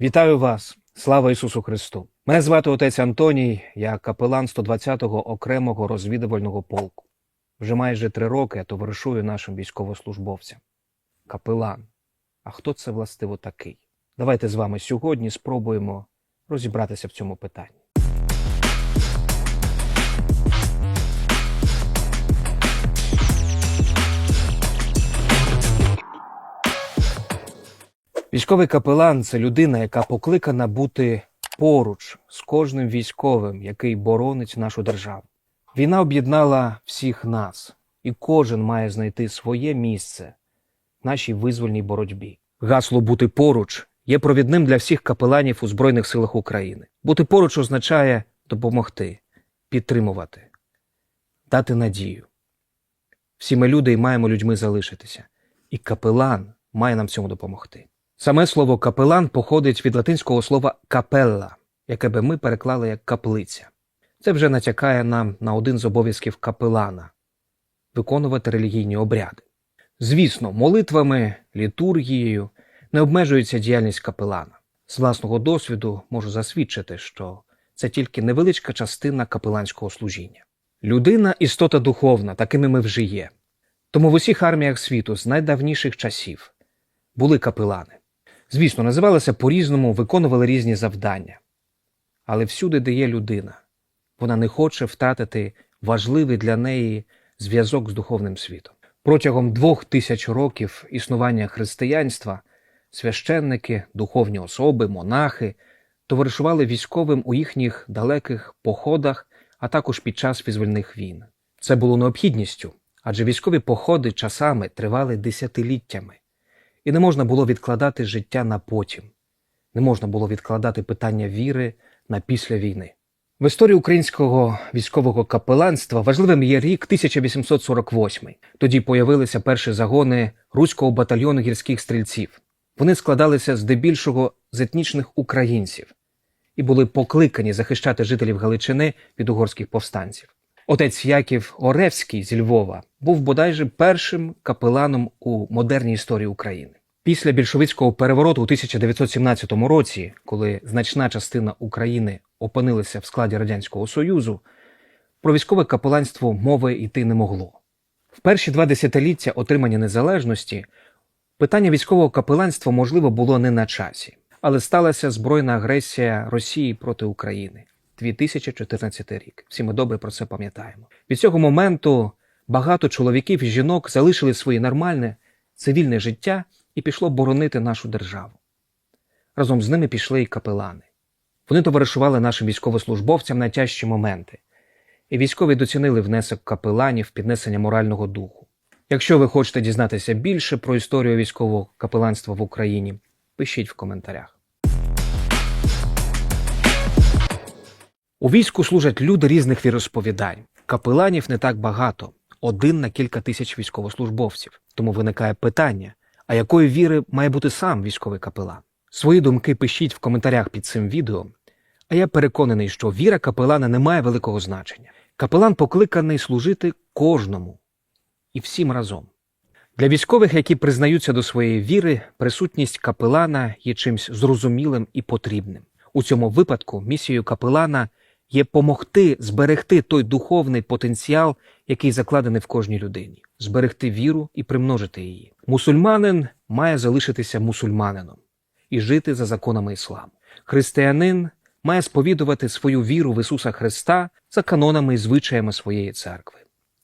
Вітаю вас! Слава Ісусу Христу! Мене звати отець Антоній, я капелан 120-го окремого розвідувального полку. Вже майже три роки я товаришую нашим військовослужбовцям. Капелан. А хто це властиво такий? Давайте з вами сьогодні спробуємо розібратися в цьому питанні. Військовий капелан це людина, яка покликана бути поруч з кожним військовим, який боронить нашу державу. Війна об'єднала всіх нас, і кожен має знайти своє місце в нашій визвольній боротьбі. Гасло бути поруч є провідним для всіх капеланів у Збройних силах України. Бути поруч означає допомогти, підтримувати, дати надію. Всі ми люди і маємо людьми залишитися, і капелан має нам цьому допомогти. Саме слово капелан походить від латинського слова капелла, яке би ми переклали як каплиця. Це вже натякає нам на один з обов'язків капелана виконувати релігійні обряди. Звісно, молитвами, літургією не обмежується діяльність капелана. З власного досвіду можу засвідчити, що це тільки невеличка частина капеланського служіння. Людина істота духовна, такими ми вже є. Тому в усіх арміях світу з найдавніших часів були капелани. Звісно, називалися по-різному, виконували різні завдання. Але всюди, де є людина, вона не хоче втратити важливий для неї зв'язок з духовним світом. Протягом двох тисяч років існування християнства священники, духовні особи, монахи товаришували військовим у їхніх далеких походах, а також під час визвольних війн. Це було необхідністю, адже військові походи часами тривали десятиліттями, і не можна було відкладати життя на потім, не можна було відкладати питання віри на після війни. В історії українського військового капеланства важливим є рік 1848. Тоді появилися перші загони руського батальйону гірських стрільців. Вони складалися здебільшого з етнічних українців і були покликані захищати жителів Галичини від угорських повстанців. Отець Яків Оревський зі Львова був бодайже першим капеланом у модерній історії України. Після більшовицького перевороту у 1917 році, коли значна частина України опинилася в складі Радянського Союзу, про військове капеланство мови йти не могло. В перші два десятиліття отримання незалежності питання військового капеланства, можливо, було не на часі, але сталася збройна агресія Росії проти України. 2014 рік. Всі ми добре про це пам'ятаємо. Від цього моменту багато чоловіків і жінок залишили своє нормальне цивільне життя і пішло боронити нашу державу. Разом з ними пішли і капелани. Вони товаришували нашим військовослужбовцям на тяжчі моменти, і військові доцінили внесок капеланів піднесення морального духу. Якщо ви хочете дізнатися більше про історію військового капеланства в Україні, пишіть в коментарях. У війську служать люди різних віросповідань. Капеланів не так багато, один на кілька тисяч військовослужбовців. Тому виникає питання: а якої віри має бути сам військовий капелан? Свої думки пишіть в коментарях під цим відео. А я переконаний, що віра капелана не має великого значення. Капелан покликаний служити кожному і всім разом. Для військових, які признаються до своєї віри, присутність капелана є чимсь зрозумілим і потрібним. У цьому випадку місією капелана є помогти зберегти той духовний потенціал, який закладений в кожній людині, зберегти віру і примножити її. Мусульманин має залишитися мусульманином і жити за законами ісламу. Християнин має сповідувати свою віру в Ісуса Христа за канонами і звичаями своєї церкви.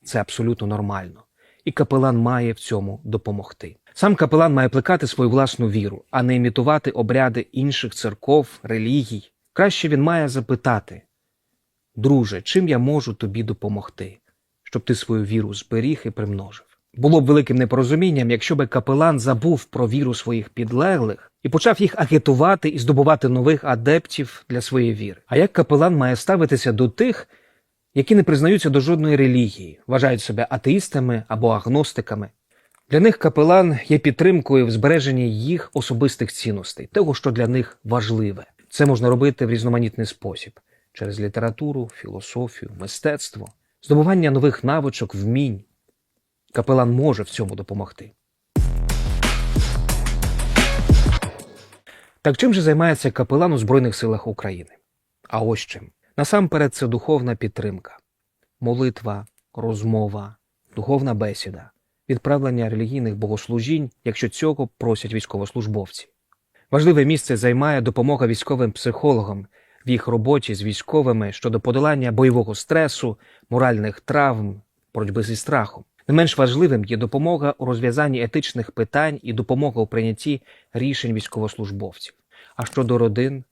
Це абсолютно нормально, і капелан має в цьому допомогти. Сам капелан має плекати свою власну віру, а не імітувати обряди інших церков, релігій. Краще він має запитати: Друже, чим я можу тобі допомогти, щоб ти свою віру зберіг і примножив? Було б великим непорозумінням, якщо би капелан забув про віру своїх підлеглих і почав їх агітувати і здобувати нових адептів для своєї віри. А як капелан має ставитися до тих, які не признаються до жодної релігії, вважають себе атеїстами або агностиками? Для них капелан є підтримкою в збереженні їх особистих цінностей, того, що для них важливе. Це можна робити в різноманітний спосіб через літературу, філософію, мистецтво, здобування нових навичок, вмінь. Капелан може в цьому допомогти. Так чим же займається капелан у Збройних силах України? А ось чим. Насамперед, це духовна підтримка, молитва, розмова, духовна бесіда, відправлення релігійних богослужінь, якщо цього просять військовослужбовці. Важливе місце займає допомога військовим психологам в їх роботі з військовими щодо подолання бойового стресу, моральних травм, боротьби зі страхом. Не менш важливим є допомога у розв'язанні етичних питань і допомога у прийнятті рішень військовослужбовців. А щодо родин,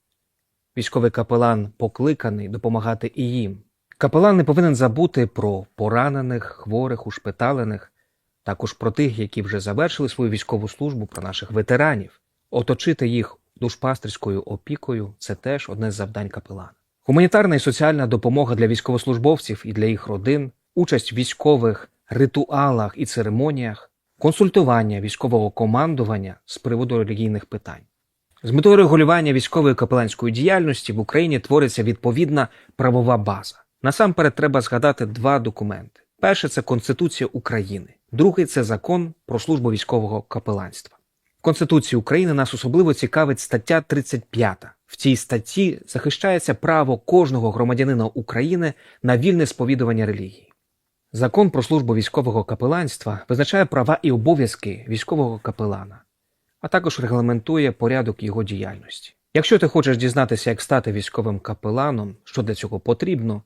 військовий капелан покликаний допомагати і їм. Капелан не повинен забути про поранених, хворих, ушпиталених, також про тих, які вже завершили свою військову службу, про наших ветеранів. Оточити їх душпастерською опікою це теж одне з завдань капелана. Гуманітарна і соціальна допомога для військовослужбовців і для їх родин, участь в військових ритуалах і церемоніях, консультування військового командування з приводу релігійних питань. З метою регулювання військової капеланської діяльності в Україні твориться відповідна правова база. Насамперед треба згадати два документи: перше це Конституція України, другий це закон про службу військового капеланства. В Конституції України нас особливо цікавить стаття 35. В цій статті захищається право кожного громадянина України на вільне сповідування релігії. Закон про службу військового капеланства визначає права і обов'язки військового капелана, а також регламентує порядок його діяльності. Якщо ти хочеш дізнатися, як стати військовим капеланом, що для цього потрібно,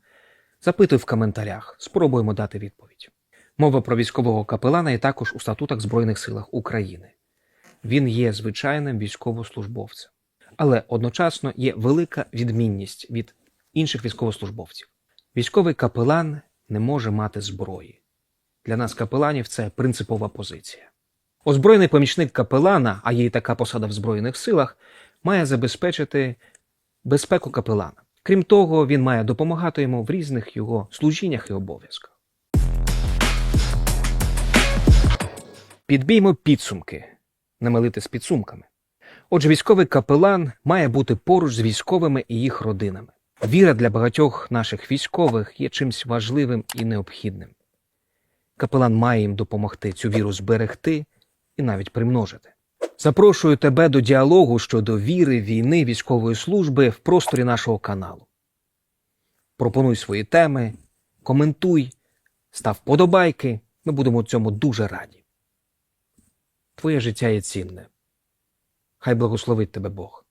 запитуй в коментарях, спробуємо дати відповідь. Мова про військового капелана є також у статутах Збройних силах України. Він є звичайним військовослужбовцем, але одночасно є велика відмінність від інших військовослужбовців. Військовий капелан не може мати зброї. Для нас, капеланів, це принципова позиція. Озброєний помічник капелана, а є й така посада в Збройних силах, має забезпечити безпеку капелана. Крім того, він має допомагати йому в різних його служіннях і обов'язках. Підбіймо підсумки, не милити з підсумками. Отже, військовий капелан має бути поруч з військовими і їх родинами. Віра для багатьох наших військових є чимсь важливим і необхідним. Капелан має їм допомогти цю віру зберегти і навіть примножити. Запрошую тебе до діалогу щодо віри, війни, військової служби в просторі нашого каналу. Пропонуй свої теми, коментуй, став подобайки. Ми будемо цьому дуже раді. Твоє життя є цінне. Хай благословить тебе Бог.